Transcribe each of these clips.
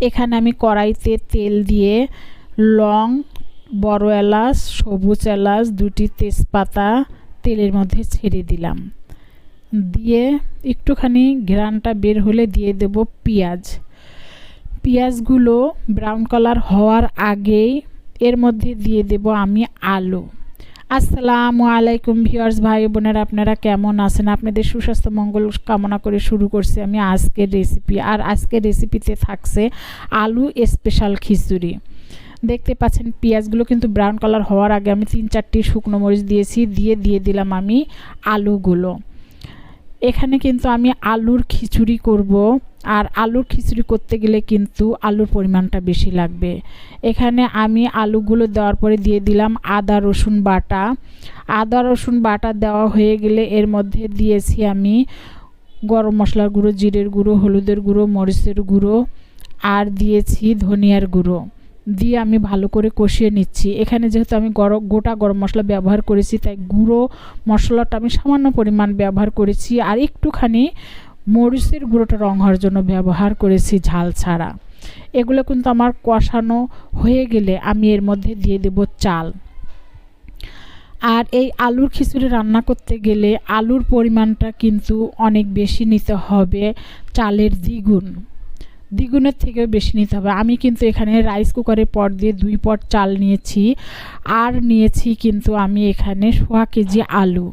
এখানে আমি কড়াইতে তেল দিয়ে লং, বড় এলাচ, সবুজ এলাচ দুটি তেজপাতা তেলের মধ্যে ছেড়ে দিলাম। দিয়ে একটুখানি ঘ্রানটা বের হলে দিয়ে দেব পেঁয়াজ। পেঁয়াজগুলো ব্রাউন কালার হওয়ার আগেই এর মধ্যে দিয়ে দেব আমি আলু। আসসালামু আলাইকুম ভিউয়ার্স, ভাই বোনেরা, আপনারা কেমন আছেন? আপনাদের সুস্বাস্থ্য মঙ্গল কামনা করে শুরু করছি আমি আজকের রেসিপি আর আজকের রেসিপিতে থাকছে আলু স্পেশাল খিচুড়ি। দেখতে পাচ্ছেন, পেঁয়াজগুলো কিন্তু ব্রাউন কালার হওয়ার আগে আমি তিন চারটি শুকনো মরিচ দিয়েছি, দিয়ে দিয়ে দিলাম আমি আলুগুলো। এখানে কিন্তু আমি আলুর খিচুড়ি করব। আর আলুর খিচুড়ি করতে গেলে কিন্তু আলুর পরিমাণটা বেশি লাগবে। এখানে আমি আলুগুলো দেওয়ার পরে দিয়ে দিলাম আদা, রসুন বাটা। আদা, রসুন বাটা দেওয়া হয়ে গেলে এর মধ্যে দিয়েছি আমি গরম মশলার গুঁড়ো, জিরের গুঁড়ো, হলুদের গুঁড়ো, মরিচের গুঁড়ো আর দিয়েছি ধনিয়ার গুঁড়ো। দিয়ে আমি ভালো করে কষিয়ে নিচ্ছি। এখানে যেহেতু আমি গরম, গোটা গরম মশলা ব্যবহার করেছি, তাই গুঁড়ো মশলাটা আমি সামান্য পরিমাণ ব্যবহার করেছি আর একটুখানি মরিচের গুঁড়োটা রং হওয়ার জন্য ব্যবহার করেছি ঝাল ছাড়া। এগুলো কিন্তু আমার কষানো হয়ে গেলে আমি এর মধ্যে দিয়ে দেব চাল। আর এই আলুর খিচুড়ি রান্না করতে গেলে আলুর পরিমাণটা কিন্তু অনেক বেশি নিতে হবে চালের দ্বিগুণ। দ্বিগুণের থেকেও বেশি নিতে হবে। আমি কিন্তু এখানে রাইস কুকারের পট দিয়ে দুই পট চাল নিয়েছি। আর নিয়েছি কিন্তু আমি এখানে সোয়া কেজি আলু।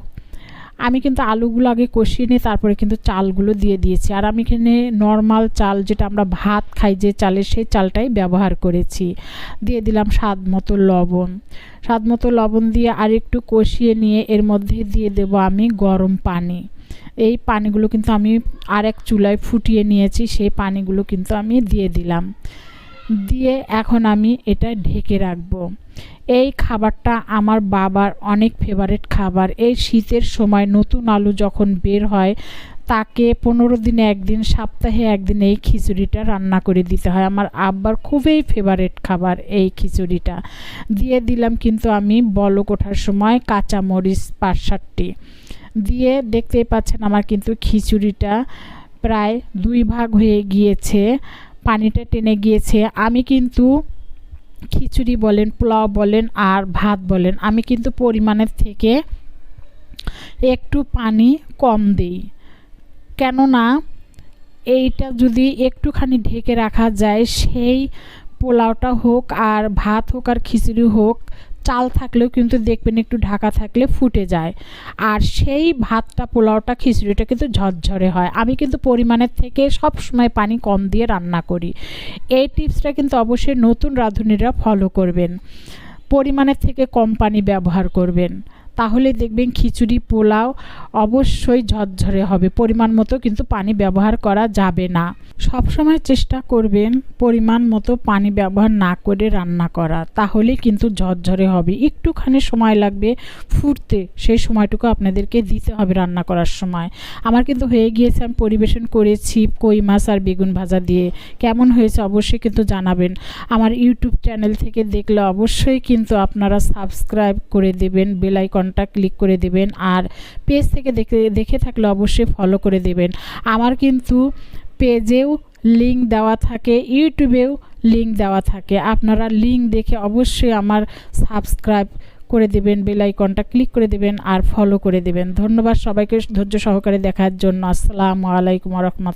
আমি কিন্তু আলুগুলো আগে কষিয়ে নিয়ে তারপরে কিন্তু চালগুলো দিয়ে দিয়েছি। আর আমি এখানে নর্মাল চাল যেটা আমরা ভাত খাই যে চালের সেই চালটাই ব্যবহার করেছি। দিয়ে দিলাম স্বাদ মতো লবণ। স্বাদ মতো লবণ দিয়ে আর একটু কষিয়ে নিয়ে এর মধ্যে দিয়ে দেব আমি গরম পানি। এই পানিগুলো কিন্তু আমি আর এক চুলায় ফুটিয়ে নিয়েছি, সেই পানিগুলো কিন্তু আমি দিয়ে দিলাম। দিয়ে এখন আমি এটা ঢেকে রাখব। এই খাবারটা আমার বাবার অনেক ফেভারিট খাবার। এই শীতের সময় নতুন আলু যখন বের হয়, তাকে পনেরো দিনে একদিন, সপ্তাহে একদিন এই খিচুড়িটা রান্না করে দিতে হয়। আমার আব্বার খুবই ফেভারেট খাবার এই খিচুড়িটা। দিয়ে দিলাম কিন্তু আমি বলক ওঠার সময় কাঁচামরিচ পাঁচ সাতটি দিয়ে দেখতেই পাচ্ছেন আমার কিন্তু খিচুড়িটা প্রায় দুই ভাগ হয়ে গিয়েছে। পানিটা টেনে গিয়েছে। আমি কিন্তু খিচুড়ি বলেন, পোলাও বলেন আর ভাত বলেন, আমি কিন্তু পরিমাণের থেকে একটু পানি কম দিই। কেননা এইটা যদি একটুখানি ঢেকে রাখা যায়, সেই পোলাওটা হোক আর ভাত হোক আর খিচুড়ি হোক চাল থাকলেও কিন্তু দেখবেন একটু ঢাকা থাকলে ফুটে যায়। আর সেই ভাতটা, পোলাওটা, খিচুড়িটা কিন্তু ঝরঝরে হয়। আমি কিন্তু পরিমাণের থেকে সব সময় পানি কম দিয়ে রান্না করি। এই টিপসটা কিন্তু অবশ্যই নতুন রাঁধুনিরা ফলো করবেন। পরিমাণের থেকে কম পানি ব্যবহার করবেন। তাহলে দেখবেন খিচুড়ি, পোলাও অবশ্যই ঝরঝরে হবে। পরিমাণ মতো কিন্তু পানি ব্যবহার করা যাবে না। সব সময় চেষ্টা করবেন পরিমাণ মতো পানি ব্যবহার না করে রান্না করা। তাহলে কিন্তু ঝরঝরে হবে। একটুখানি সময় লাগবে ফুটতে। সেই সময়টুকু আপনাদেরকে দিতে হবে রান্না করার সময়। আমার কিন্তু হয়ে গিয়েছে, আমি পরিবেশন করেছি কই মাছ আর বেগুন ভাজা দিয়ে। কেমন হয়েছে অবশ্যই কিন্তু জানাবেন। আমার ইউটিউব চ্যানেল থেকে দেখলে অবশ্যই কিন্তু আপনারা সাবস্ক্রাইব করে দেবেন বেলাইকন আইকনটা ক্লিক করে দেবেন আর পেজ থেকে দেখে দেখে থাকলে অবশ্যই ফলো করে দেবেন। আমার কিন্তু পেজেও লিঙ্ক দেওয়া থাকে ইউটিউবেও লিঙ্ক দেওয়া থাকে। আপনারা লিঙ্ক দেখে অবশ্যই আমার সাবস্ক্রাইব করে দেবেন বেল আইকনটা ক্লিক করে দেবেন আর ফলো করে দেবেন। ধন্যবাদ সবাইকে ধৈর্য সহকারে দেখার জন্য। আসসালামু আলাইকুম রহমত